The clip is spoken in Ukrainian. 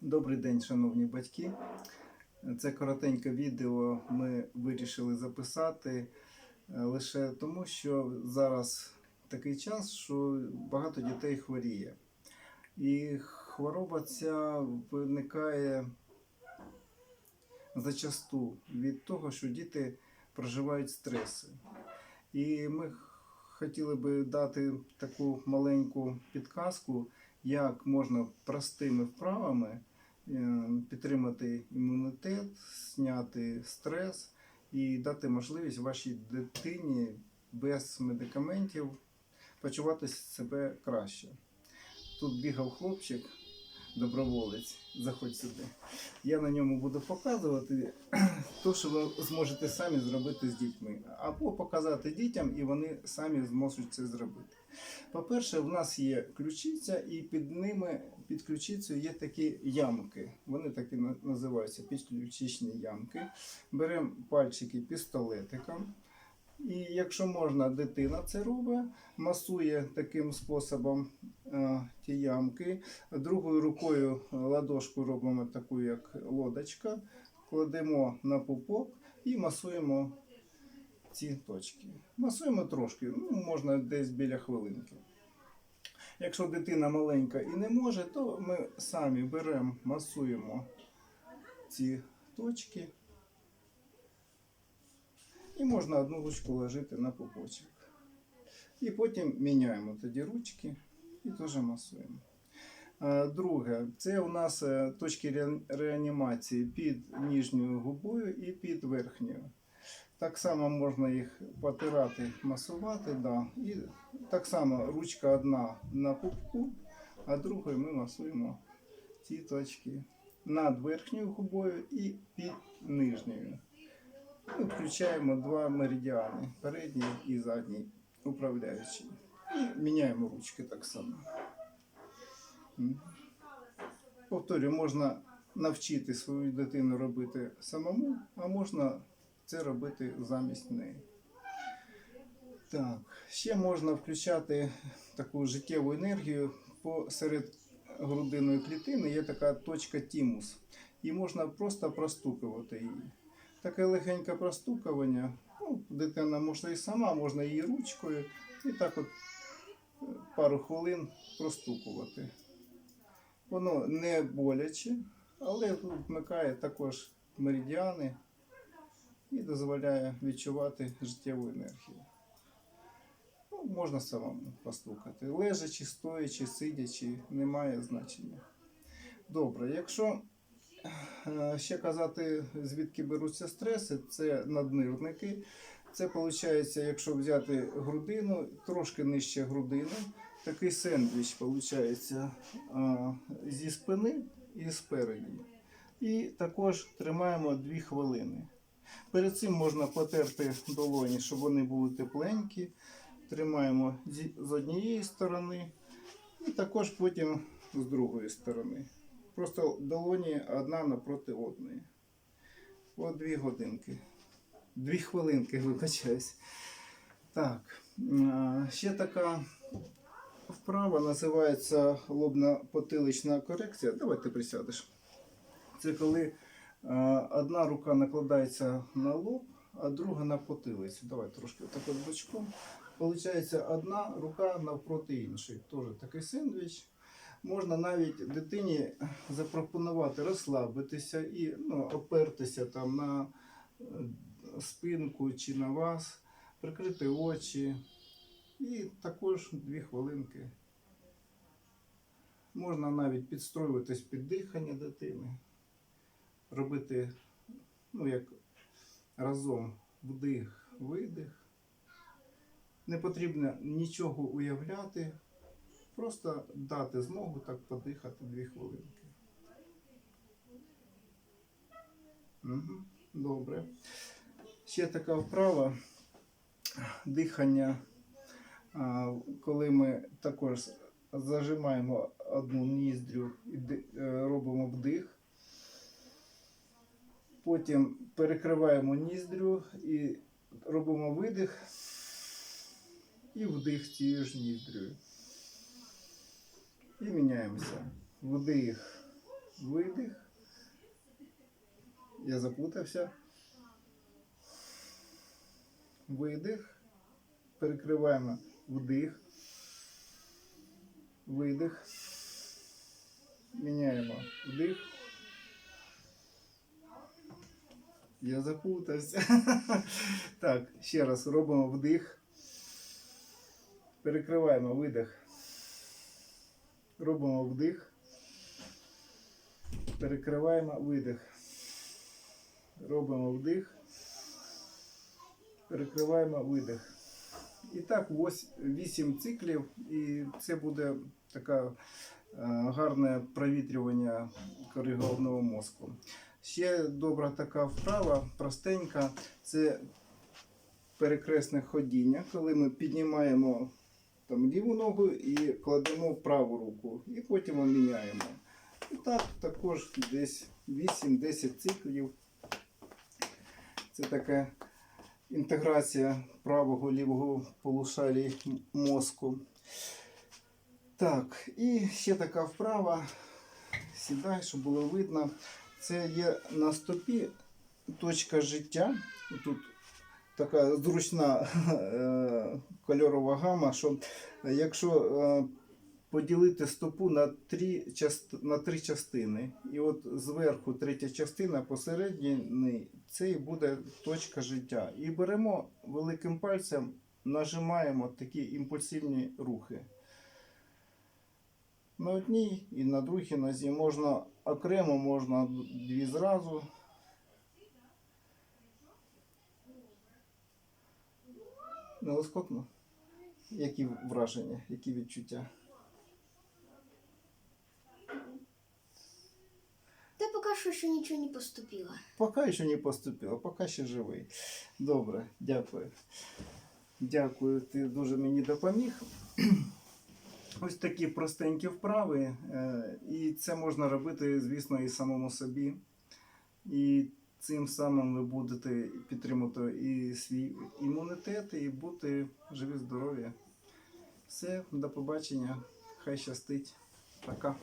Добрий день, шановні батьки. Це коротеньке відео ми вирішили записати е, лише тому, що зараз такий час, що багато дітей хворіє. І хвороба ця виникає зачасту від того, що діти проживають стреси. І ми хотіли би дати таку маленьку підказку, як можна простими вправами е, підтримати імунітет, зняти стрес і дати можливість вашій дитині без медикаментів почувати себе краще. Тут бігав хлопчик, доброволець, заходь сюди. Я на ньому буду показувати те, що ви зможете самі зробити з дітьми, або показати дітям, і вони самі зможуть це зробити. По-перше, в нас є ключиця, і під ними, під ключицею є такі ямки. Вони так і називаються підключичні ямки. Беремо пальчики пістолетиком. І якщо можна, дитина це робить, масує таким способом е, ті ямки. Другою рукою ладошку робимо таку, як лодочка, кладемо на пупок і масуємо ці точки. Масуємо трошки, ну, можна десь біля хвилинки. Якщо дитина маленька і не може, то ми самі беремо, масуємо ці точки. І можна одну ручку ложити на пупочок. І потім міняємо тоді ручки і теж масуємо. Друге, це у нас е, точки реанімації під нижньою губою і під верхньою. Так само можна їх потирати, масувати, да. і так само ручка одна на пупку, а другою ми масуємо ці точки над верхньою губою і під нижньою. Ми включаємо два меридіани, передній і задній управляючий. І міняємо ручки так само. Повторюю, можна навчити свою дитину робити самому, а можна це робити замість неї. Так, ще можна включати таку життєву енергію посеред грудиної клітини є така точка тімус. І можна просто простукувати її. Таке легеньке простукування. Ну, дитина може і сама, можна її ручкою. І так от е, пару хвилин простукувати. Воно не боляче, але вмикає також меридіани і дозволяє відчувати життєву енергію. Ну, можна самому постукати. Лежачи, стоячи, сидячи, немає значення. Добре, якщо е, ще казати, звідки беруться стреси, це наднирники. Це виходить, якщо взяти грудину, трошки нижче грудини, такий сендвіч виходить зі спини і спереді. І також тримаємо 2 хвилини. Перед цим можна потерти долоні, щоб вони були тепленькі. Тримаємо з однієї сторони і також потім з другої сторони. Просто долоні одна напроти одної. От дві годинки. Дві хвилинки, вибачаюсь. Так. Ще така вправа називається лобно-потилична корекція. Давай ти присядеш. Це коли одна рука накладається на лоб, а друга на потилицю. Давай трошки так от бочком. Получається одна рука навпроти іншої. Теж такий сендвіч. Можна навіть дитині запропонувати розслабитися і ну, опертися там на е, спинку чи на вас, прикрити очі. І також дві хвилинки. Можна навіть підстроюватись під дихання дитини, робити ну, як разом вдих, видих. Не потрібно нічого уявляти, просто дати змогу так подихати дві хвилинки. Угу, добре. Ще така вправа дихання, коли ми також зажимаємо одну ніздрю і е, робимо вдих. Потім перекриваємо ніздрю і робимо видих і вдих цією ж ніздрю. І міняємося. Вдих. видих. Я запутався. Видих. Перекриваємо вдих. Видих. Міняємо вдих. Я запутався. Так, ще раз робимо вдих. Перекриваємо видих. Робимо вдих. Перекриваємо видих. Робимо вдих. Перекриваємо видих. І так ось 8 циклів, і це буде таке гарне провітрювання кори головного мозку. Ще добра така вправа, простенька, це перекресне ходіння, коли ми піднімаємо там, ліву ногу і кладемо праву руку, і потім міняємо. І так також десь 8-10 циклів. Це така інтеграція правого лівого полушарій м- мозку. Так, і ще така вправа. Сідай, щоб було видно. Це є на стопі точка життя. Тут така зручна е, кольорова гама, що якщо е, поділити стопу на три, на три частини, і от зверху третя частина посередині, це і буде точка життя. І беремо великим пальцем, нажимаємо такі імпульсивні рухи. На одній і на другій нозі можна окремо, можна дві зразу. Не лоскотно? Які враження, які відчуття? Та поки що ще нічого не поступило. Поки ще не поступило, поки ще живий. Добре, дякую. Дякую, ти дуже мені допоміг. Ось такі простенькі вправи. е, І це можна робити, звісно, і самому собі. І цим самим ви будете підтримувати і свій імунітет, і бути живі, здорові. Все, до побачення. Хай щастить. Пока.